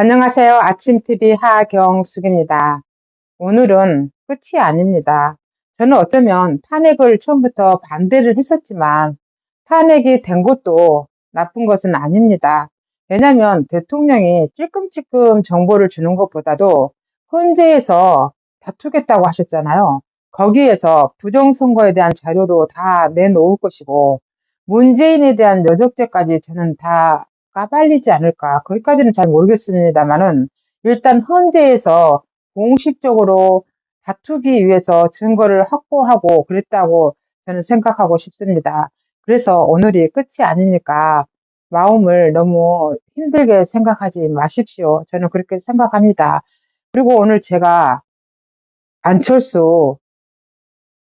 안녕하세요. 아침TV 하경숙입니다. 오늘은 끝이 아닙니다. 저는 어쩌면 탄핵을 처음부터 반대를 했었지만 탄핵이 된 것도 나쁜 것은 아닙니다. 왜냐하면 대통령이 찔끔찔끔 정보를 주는 것보다도 헌재에서 다투겠다고 하셨잖아요. 거기에서 부정선거에 대한 자료도 다 내놓을 것이고 문재인에 대한 여적죄까지 저는 다 까발리지 않을까. 거기까지는 잘 모르겠습니다만은 일단 헌재에서 공식적으로 다투기 위해서 증거를 확보하고 그랬다고 저는 생각하고 싶습니다. 그래서 오늘이 끝이 아니니까 마음을 너무 힘들게 생각하지 마십시오. 저는 그렇게 생각합니다. 그리고 오늘 제가 안철수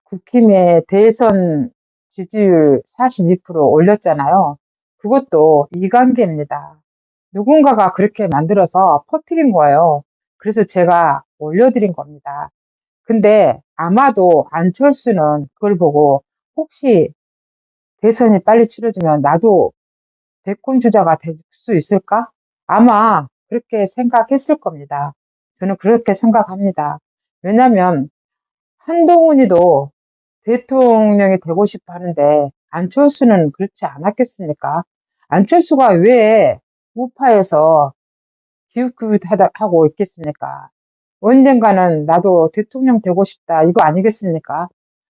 국힘의 대선 지지율 42% 올렸잖아요. 그것도 이관계입니다. 누군가가 그렇게 만들어서 퍼뜨린 거예요. 그래서 제가 올려드린 겁니다. 근데 아마도 안철수는 그걸 보고 혹시 대선이 빨리 치러지면 나도 대권 주자가 될 수 있을까? 아마 그렇게 생각했을 겁니다. 저는 그렇게 생각합니다. 왜냐하면 한동훈이도 대통령이 되고 싶어 하는데 안철수는 그렇지 않았겠습니까? 안철수가 왜 우파에서 기웃기웃하고 있겠습니까? 언젠가는 나도 대통령 되고 싶다. 이거 아니겠습니까?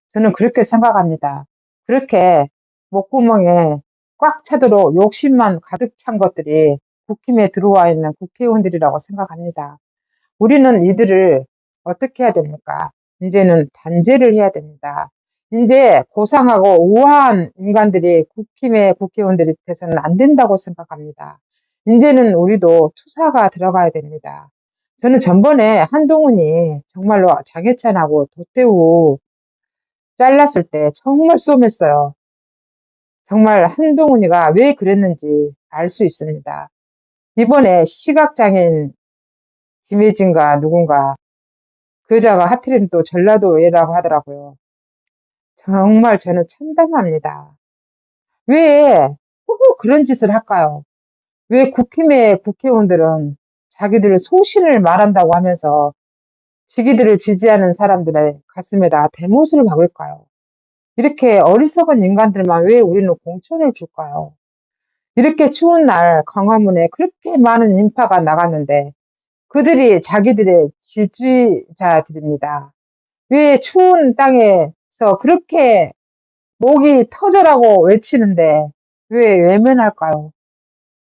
저는 그렇게 생각합니다. 그렇게 목구멍에 꽉 차도록 욕심만 가득 찬 것들이 국힘에 들어와 있는 국회의원들이라고 생각합니다. 우리는 이들을 어떻게 해야 됩니까? 이제는 단죄를 해야 됩니다. 이제 고상하고 우아한 인간들이 국힘의 국회의원들이 돼서는 안 된다고 생각합니다. 이제는 우리도 투사가 들어가야 됩니다. 저는 전번에 한동훈이 정말로 장해찬하고 도태우 잘랐을 때 정말 쏘맸어요. 정말 한동훈이가 왜 그랬는지 알 수 있습니다. 이번에 시각장애인 김혜진과 누군가 그 여자가 하필은 또 전라도애라고 하더라고요. 정말 저는 참담합니다. 왜 꼭 그런 짓을 할까요? 왜 국힘의 국회의원들은 자기들 소신을 말한다고 하면서 지기들을 지지하는 사람들의 가슴에다 대못을 박을까요? 이렇게 어리석은 인간들만 왜 우리는 공천을 줄까요? 이렇게 추운 날 광화문에 그렇게 많은 인파가 나갔는데 그들이 자기들의 지지자들입니다. 왜 추운 땅에 그래서 그렇게 목이 터져라고 외치는데 왜 외면할까요?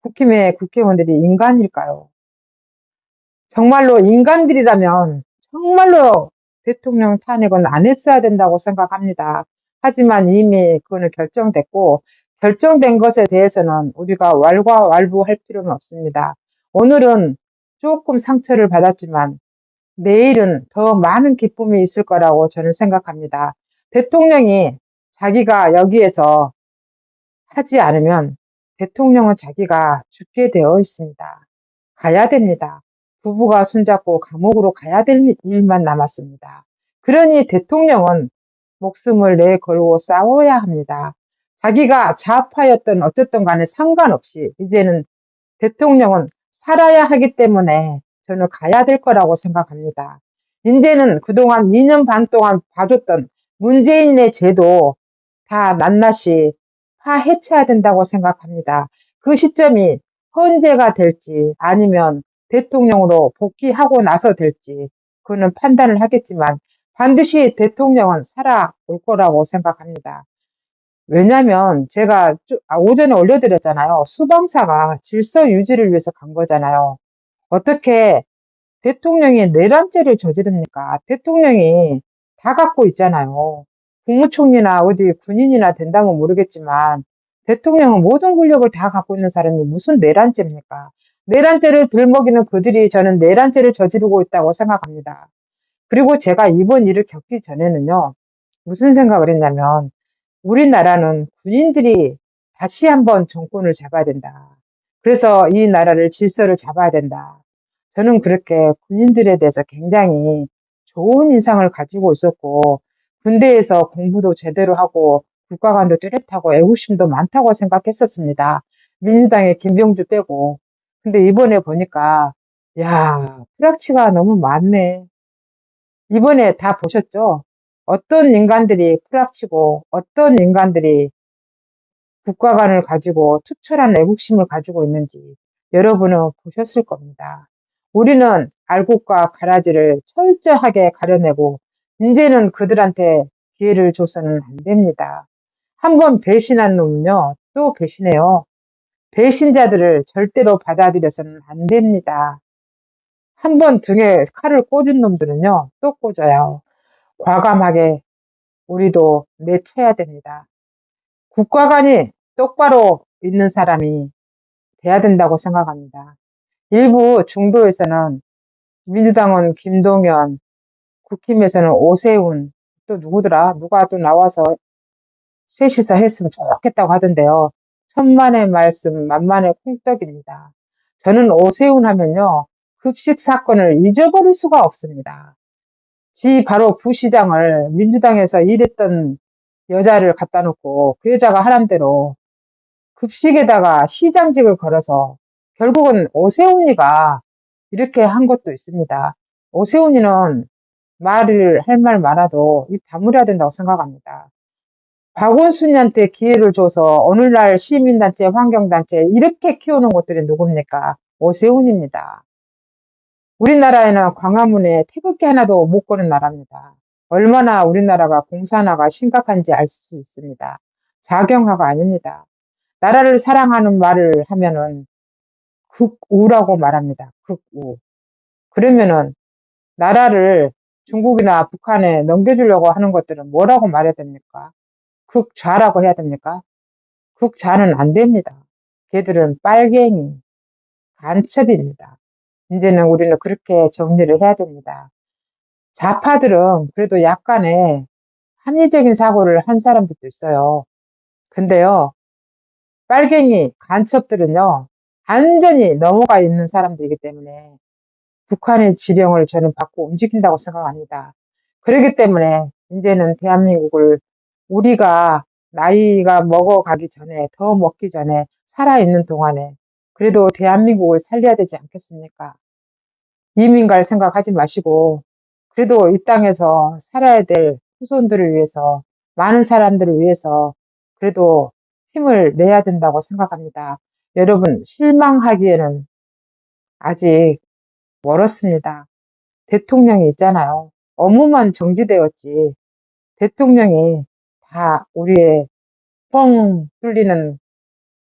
국힘의 국회의원들이 인간일까요? 정말로 인간들이라면 정말로 대통령 탄핵은 안 했어야 된다고 생각합니다. 하지만 이미 그거는 결정됐고 결정된 것에 대해서는 우리가 왈과왈부할 필요는 없습니다. 오늘은 조금 상처를 받았지만 내일은 더 많은 기쁨이 있을 거라고 저는 생각합니다. 대통령이 자기가 여기에서 하지 않으면 대통령은 자기가 죽게 되어 있습니다. 가야 됩니다. 부부가 손잡고 감옥으로 가야 될 일만 남았습니다. 그러니 대통령은 목숨을 내걸고 싸워야 합니다. 자기가 좌파였던 어쨌든 간에 상관없이 이제는 대통령은 살아야 하기 때문에 저는 가야 될 거라고 생각합니다. 이제는 그동안 2년 반 동안 봐줬던 문재인의 죄도 다 낱낱이 파헤쳐야 된다고 생각합니다. 그 시점이 헌재가 될지 아니면 대통령으로 복귀하고 나서 될지 그는 판단을 하겠지만 반드시 대통령은 살아올 거라고 생각합니다. 왜냐하면 제가 아, 오전에 올려드렸잖아요. 수방사가 질서 유지를 위해서 간 거잖아요. 어떻게 대통령이 내란죄를 저지릅니까? 대통령이 다 갖고 있잖아요. 국무총리나 어디 군인이나 된다면 모르겠지만 대통령은 모든 권력을 다 갖고 있는 사람이 무슨 내란죄입니까? 내란죄를 들먹이는 그들이 저는 내란죄를 저지르고 있다고 생각합니다. 그리고 제가 이번 일을 겪기 전에는요, 무슨 생각을 했냐면, 우리나라는 군인들이 다시 한번 정권을 잡아야 된다. 그래서 이 나라를 질서를 잡아야 된다. 저는 그렇게 군인들에 대해서 굉장히 좋은 인상을 가지고 있었고 군대에서 공부도 제대로 하고 국가관도 뚜렷하고 애국심도 많다고 생각했었습니다. 민주당의 김병주 빼고. 근데 이번에 보니까 야, 프락치가 너무 많네. 이번에 다 보셨죠? 어떤 인간들이 프락치고 어떤 인간들이 국가관을 가지고 투철한 애국심을 가지고 있는지 여러분은 보셨을 겁니다. 우리는 알곡과 가라지를 철저하게 가려내고 이제는 그들한테 기회를 줘서는 안 됩니다. 한번 배신한 놈은요, 또 배신해요. 배신자들을 절대로 받아들여서는 안 됩니다. 한번 등에 칼을 꽂은 놈들은요, 또 꽂아요. 과감하게 우리도 내쳐야 됩니다. 국가관이 똑바로 있는 사람이 돼야 된다고 생각합니다. 일부 중도에서는 민주당은 김동연, 국힘에서는 오세훈, 또 누구더라? 누가 또 나와서 셋이서 했으면 좋겠다고 하던데요. 천만의 말씀, 만만의 콩떡입니다. 저는 오세훈 하면요. 급식 사건을 잊어버릴 수가 없습니다. 지 바로 부시장을 민주당에서 일했던 여자를 갖다 놓고 그 여자가 하란 대로 급식에다가 시장직을 걸어서 결국은 오세훈이가 이렇게 한 것도 있습니다. 오세훈이는 말을 할 말 많아도 입 다물어야 된다고 생각합니다. 박원순이한테 기회를 줘서 오늘날 시민단체, 환경단체 이렇게 키우는 곳들이 누굽니까? 오세훈입니다. 우리나라에는 광화문에 태극기 하나도 못 거는 나라입니다. 얼마나 우리나라가 공산화가 심각한지 알 수 있습니다. 자경화가 아닙니다. 나라를 사랑하는 말을 하면은 극우라고 말합니다. 극우. 그러면은 나라를 중국이나 북한에 넘겨주려고 하는 것들은 뭐라고 말해야 됩니까? 극좌라고 해야 됩니까? 극좌는 안 됩니다. 걔들은 빨갱이, 간첩입니다. 이제는 우리는 그렇게 정리를 해야 됩니다. 좌파들은 그래도 약간의 합리적인 사고를 한 사람들도 있어요. 근데요, 빨갱이, 간첩들은요, 완전히 넘어가 있는 사람들이기 때문에 북한의 지령을 저는 받고 움직인다고 생각합니다. 그렇기 때문에 이제는 대한민국을 우리가 나이가 먹어가기 전에, 더 먹기 전에, 살아있는 동안에 그래도 대한민국을 살려야 되지 않겠습니까? 이민 갈 생각하지 마시고 그래도 이 땅에서 살아야 될 후손들을 위해서 많은 사람들을 위해서 그래도 힘을 내야 된다고 생각합니다. 여러분 실망하기에는 아직 멀었습니다. 대통령이 있잖아요. 업무만 정지되었지 대통령이 다 우리의 뻥 뚫리는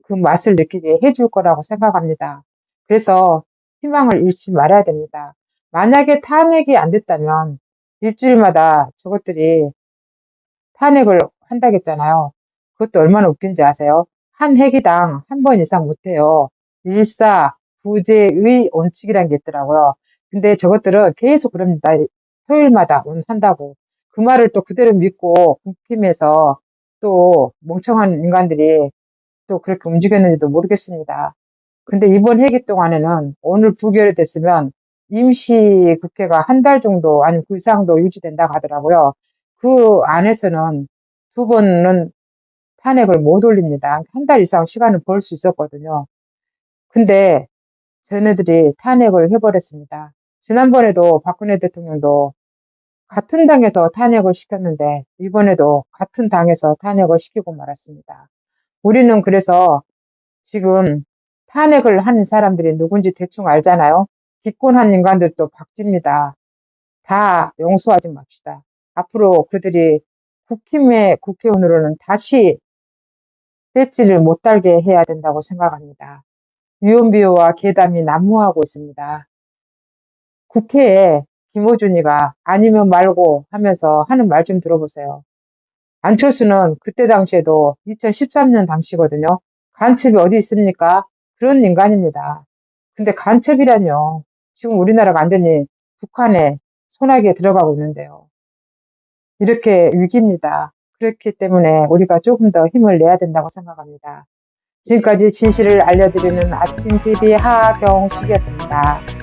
그 맛을 느끼게 해줄 거라고 생각합니다. 그래서 희망을 잃지 말아야 됩니다. 만약에 탄핵이 안 됐다면 일주일마다 저것들이 탄핵을 한다겠잖아요. 그것도 얼마나 웃긴지 아세요? 한 회기당 한 번 이상 못해요. 일사 부재의 원칙이란 게 있더라고요. 근데 저것들은 계속 그럽니다. 토요일마다 한다고. 그 말을 또 그대로 믿고 국힘에서 또 멍청한 인간들이 또 그렇게 움직였는지도 모르겠습니다. 근데 이번 회기 동안에는 오늘 부결이 됐으면 임시 국회가 한 달 정도 아니면 그 이상도 유지된다고 하더라고요. 그 안에서는 두 번은 탄핵을 못 올립니다. 한 달 이상 시간을 벌 수 있었거든요. 근데 쟤네들이 탄핵을 해버렸습니다. 지난번에도 박근혜 대통령도 같은 당에서 탄핵을 시켰는데 이번에도 같은 당에서 탄핵을 시키고 말았습니다. 우리는 그래서 지금 탄핵을 하는 사람들이 누군지 대충 알잖아요. 기권한 인간들도 박집니다. 다 용서하지 맙시다. 앞으로 그들이 국힘의 국회의원으로는 다시 배지를 못 달게 해야 된다고 생각합니다. 유언비어와 계담이 난무하고 있습니다. 국회에 김호준이가 아니면 말고 하면서 하는 말 좀 들어보세요. 안철수는 그때 당시에도 2013년 당시거든요. 간첩이 어디 있습니까? 그런 인간입니다. 근데 간첩이라뇨. 지금 우리나라가 완전히 북한의 손아귀에 들어가고 있는데요. 이렇게 위기입니다. 그렇기 때문에 우리가 조금 더 힘을 내야 된다고 생각합니다. 지금까지 진실을 알려드리는 아침TV 하경숙이었습니다.